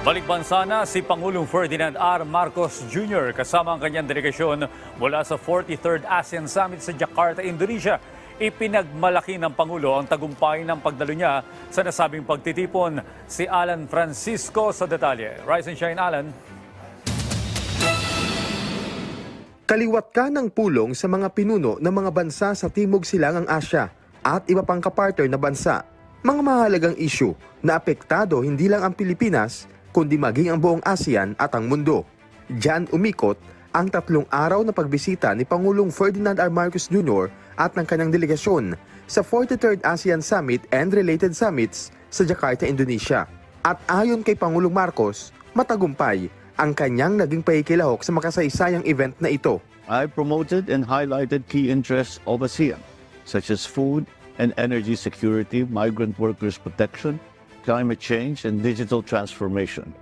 Balik bansa na si Pangulong Ferdinand R. Marcos Jr. kasama ang kanyang delegasyon mula sa 43rd ASEAN Summit sa Jakarta, Indonesia. Ipinagmalaki ng Pangulo ang tagumpay ng pagdalo niya sa nasabing pagtitipon. Si Alan Francisco sa detalye. Rise and shine, Alan. Kaliwat ka ng pulong sa mga pinuno ng mga bansa sa Timog Silangang Asya at iba pang kapartner na bansa. Mga mahalagang isyu na apektado hindi lang ang Pilipinas, kundi maging ang buong ASEAN at ang mundo. Diyan umikot ang tatlong araw na pagbisita ni Pangulong Ferdinand R. Marcos Jr. at ng kanyang delegasyon sa 43rd ASEAN Summit and related summits sa Jakarta, Indonesia. At ayon kay Pangulong Marcos, matagumpay ang kanyang naging paikilahok sa makasaysayang event na ito. I promoted and highlighted key interests of ASEAN, such as food and energy security, migrant workers protection, climate change, and digital transformation,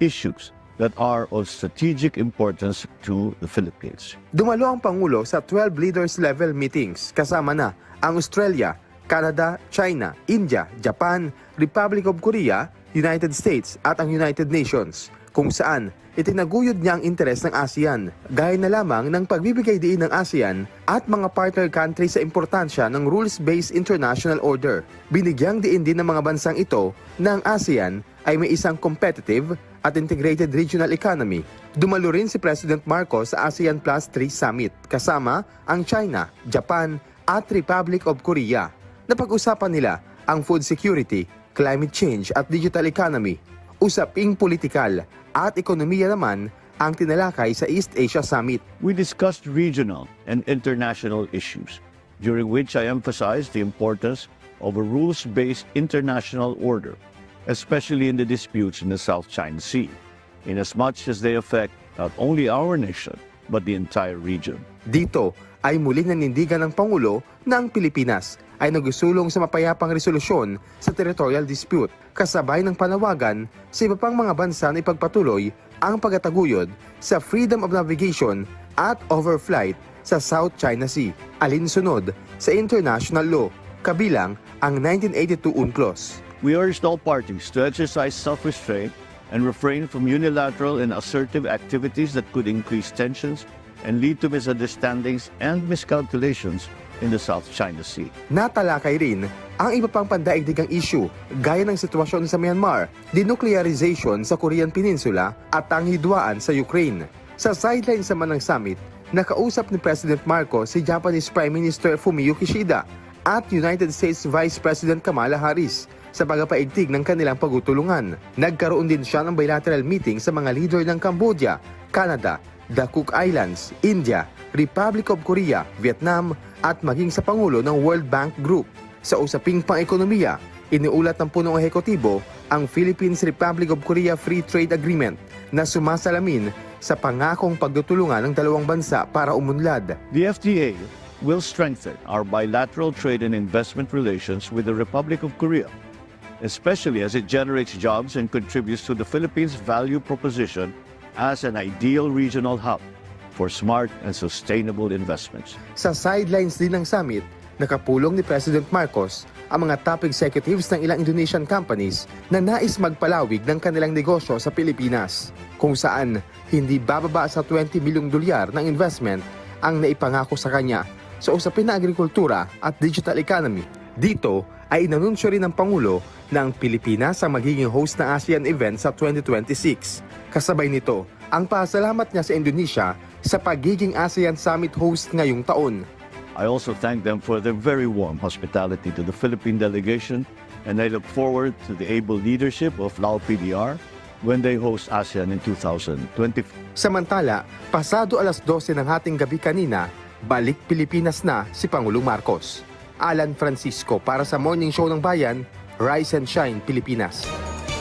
issues that are of strategic importance to the Philippines. Dumalo ang Pangulo sa 12 leaders level meetings kasama na ang Australia, Canada, China, India, Japan, Republic of Korea, United States at ang United Nations kung saan itinaguyod niya ang interes ng ASEAN gaya na lamang ng pagbibigay diin ng ASEAN at mga partner countries sa importansya ng rules-based international order. Binigyang diin din ng mga bansang ito na ang ASEAN ay may isang competitive at integrated regional economy. Dumalo rin si President Marcos sa ASEAN Plus 3 Summit kasama ang China, Japan at Republic of Korea. Napag-usapan nila ang food security, climate change at digital economy. Usaping politikal at ekonomiya naman ang tinalakay sa East Asia Summit. We discussed regional and international issues, during which I emphasized the importance of a rules-based international order, especially in the disputes in the South China Sea, inasmuch as they affect not only our nation, but the entire region. Dito ay muling nanindigan ng Pangulo na ang Pilipinas ay nagusulong sa mapayapang resolusyon sa territorial dispute kasabay ng panawagan sa iba pang mga bansa na ipagpatuloy ang pagtataguyod sa freedom of navigation at overflight sa South China Sea, alinsunod sa international law, kabilang ang 1982 UNCLOS. We urged all parties to exercise self-restraint and refrain from unilateral and assertive activities that could increase tensions and lead to misunderstandings and miscalculations in the South China Sea. Natalakay rin ang iba pang pandaigdigang issue gaya ng sitwasyon sa Myanmar, denuclearization sa Korean Peninsula at ang hidwaan sa Ukraine. Sa sideline sa manang summit, nakausap ni President Marcos si Japanese Prime Minister Fumio Kishida at United States Vice President Kamala Harris sa pagpapaigting ng kanilang pagutulungan. Nagkaroon din siya ng bilateral meeting sa mga leader ng Cambodia, Canada, the Cook Islands, India, Republic of Korea, Vietnam at maging sa Pangulo ng World Bank Group. Sa usaping pang-ekonomiya, iniulat ng punong ehekutibo ang Philippines-Republic of Korea Free Trade Agreement na sumasalamin sa pangakong pagtutulungan ng dalawang bansa para umunlad. The FTA will strengthen our bilateral trade and investment relations with the Republic of Korea, especially as it generates jobs and contributes to the Philippines' value proposition as an ideal regional hub for smart and sustainable investments. Sa sidelines din ng summit, nakapulong ni President Marcos ang mga top executives ng ilang Indonesian companies na nais magpalawig ng kanilang negosyo sa Pilipinas, kung saan hindi bababa sa 20 milyong dolyar ng investment ang naipangako sa kanya sa usapin na agrikultura at digital economy. Dito ay inanunsyo rin ng Pangulo na ang Pilipinas ang magiging host ng ASEAN event sa 2026. Kasabay nito, ang pasalamat niya sa Indonesia sa pagiging ASEAN Summit host ngayong taon. I also thank them for their very warm hospitality to the Philippine delegation, and I look forward to the able leadership of Lao PDR when they host ASEAN in 2024. Samantala, pasado alas 12 ng hating gabi kanina, balik Pilipinas na si Pangulong Marcos. Alan Francisco para sa Morning Show ng Bayan, Rise and Shine Pilipinas.